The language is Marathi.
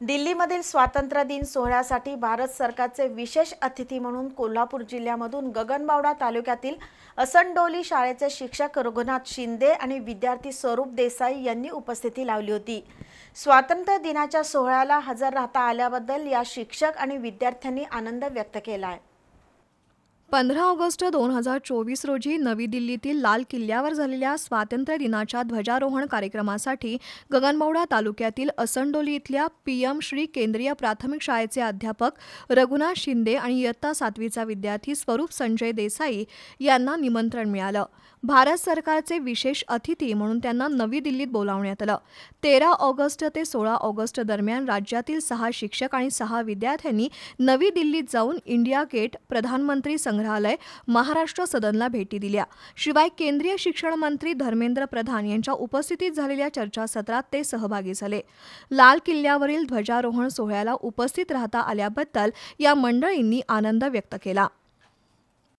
दिल्लीमधील स्वातंत्र्य दिन सोहळ्यासाठी भारत सरकारचे विशेष अतिथी म्हणून कोल्हापूर जिल्ह्यामधून गगनबावडा तालुक्यातील असंडोली शाळेचे शिक्षक रघुनाथ शिंदे आणि विद्यार्थी स्वरूप देसाई यांनी उपस्थिती लावली होती. स्वातंत्र्य दिनाच्या सोहळ्याला हजर राहता आल्याबद्दल या शिक्षक आणि विद्यार्थ्यांनी आनंद व्यक्त केला आहे पंधरा ऑगस्ट दोन हजार चोवीस रोजी नवी दिल्लीतील लाल किल्ल्यावर झालेल्या स्वातंत्र्य दिनाच्या ध्वजारोहण कार्यक्रमासाठी गगनबावडा तालुक्यातील असंडोली इथल्या पीएम श्री केंद्रीय प्राथमिक शाळेचे अध्यापक रघुनाथ शिंदे आणि इयत्ता सातवीचा विद्यार्थी स्वरूप संजय देसाई यांना निमंत्रण मिळालं. भारत सरकारचे विशेष अतिथी म्हणून त्यांना नवी दिल्लीत बोलावण्यात आलं. तेरा ऑगस्ट ते सोळा ऑगस्ट दरम्यान राज्यातील सहा शिक्षक आणि सहा विद्यार्थ्यांनी नवी दिल्लीत जाऊन इंडिया गेट प्रधानमंत्री संग्रहालय महाराष्ट्र सदनला भेटी दिल्या. शिवाय केंद्रीय शिक्षण मंत्री धर्मेंद्र प्रधान यांच्या उपस्थितीत झालेल्या चर्चासत्रात ते सहभागी झाले. लाल किल्ल्यावरील ध्वजारोहण सोहळ्याला उपस्थित राहता आल्याबद्दल या मंडळींनी आनंद व्यक्त केला.